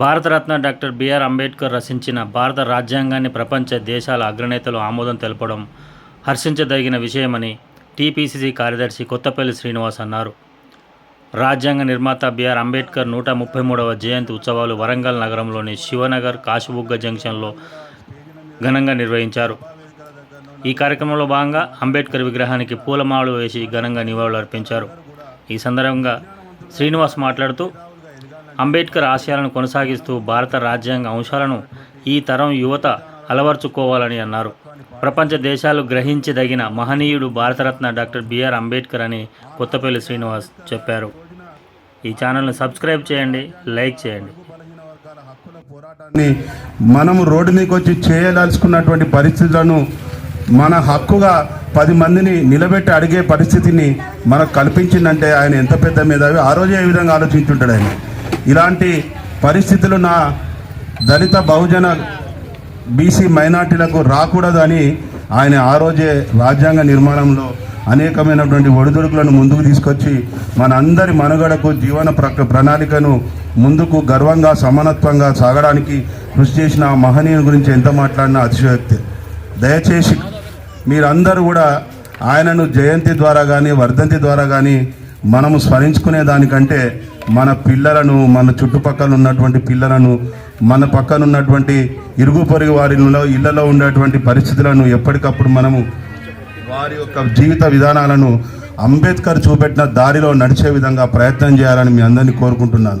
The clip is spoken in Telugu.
భారతరత్న డాక్టర్ బిఆర్ అంబేద్కర్ రచించిన భారత రాజ్యాంగాన్ని ప్రపంచ దేశాల అగ్రనేతలు ఆమోదం తెలపడం హర్షించదగిన విషయమని టీపీసీసీ కార్యదర్శి కొత్తపల్లి శ్రీనివాస్ అన్నారు. రాజ్యాంగ నిర్మాత బిఆర్ అంబేద్కర్ నూట ముప్పై మూడవ జయంతి ఉత్సవాలు వరంగల్ నగరంలోని శివనగర్ కాశీబుగ్గ జంక్షన్లో ఘనంగా నిర్వహించారు. ఈ కార్యక్రమంలో భాగంగా అంబేద్కర్ విగ్రహానికి పూలమాలలు వేసి ఘనంగా నివాళులు అర్పించారు ఈ సందర్భంగా శ్రీనివాస్ మాట్లాడుతూ అంబేద్కర్ ఆశయాలను కొనసాగిస్తూ భారత రాజ్యాంగ అంశాలను ఈ తరం యువత అలవర్చుకోవాలని అన్నారు. ప్రపంచ దేశాలు గ్రహించదగిన మహనీయుడు భారతరత్న డాక్టర్ బిఆర్ అంబేద్కర్ అని కొత్తపల్లి శ్రీనివాస్ చెప్పారు. ఈ ఛానల్ని సబ్స్క్రైబ్ చేయండి లైక్ చేయండి. పోరాటాన్ని మనము రోడ్డు మీదకి వచ్చి చేయదలుచుకున్నటువంటి పరిస్థితులను మన హక్కుగా పది మందిని నిలబెట్టి అడిగే పరిస్థితిని మనకు కల్పించిందంటే ఆయన ఎంత పెద్ద మేధావి. ఆ రోజే ఏ విధంగా ఆలోచించుంటాడు ఆయన? ఇలాంటి పరిస్థితులు నా దళిత బహుజన బీసీ మైనార్టీలకు రాకూడదని ఆయన ఆ రోజే రాజ్యాంగ నిర్మాణంలో అనేకమైనటువంటి ఒడిదుడుకులను ముందుకు తీసుకొచ్చి మన అందరి మనుగడకు జీవన ప్ర ప్రణాళికను ముందుకు గర్వంగా సమానత్వంగా సాగడానికి కృషి చేసిన మహనీయుని గురించి ఎంత మాట్లాడినా అతిశయోక్తి. దయచేసి మీరందరూ కూడా ఆయనను జయంతి ద్వారా కానీ వర్ధంతి ద్వారా కానీ మనము స్మరించుకునే దానికంటే మన పిల్లలను మన చుట్టుపక్కల ఉన్నటువంటి పిల్లలను మన పక్కన ఉన్నటువంటి ఇరుగు పొరుగు వారిలో ఇళ్ళలో ఉండేటువంటి పరిస్థితులను ఎప్పటికప్పుడు మనము వారి యొక్క జీవిత విధానాలను అంబేద్కర్ చూపెట్టిన దారిలో నడిచే విధంగా ప్రయత్నం చేయాలని మీ అందరినీ కోరుకుంటున్నాను.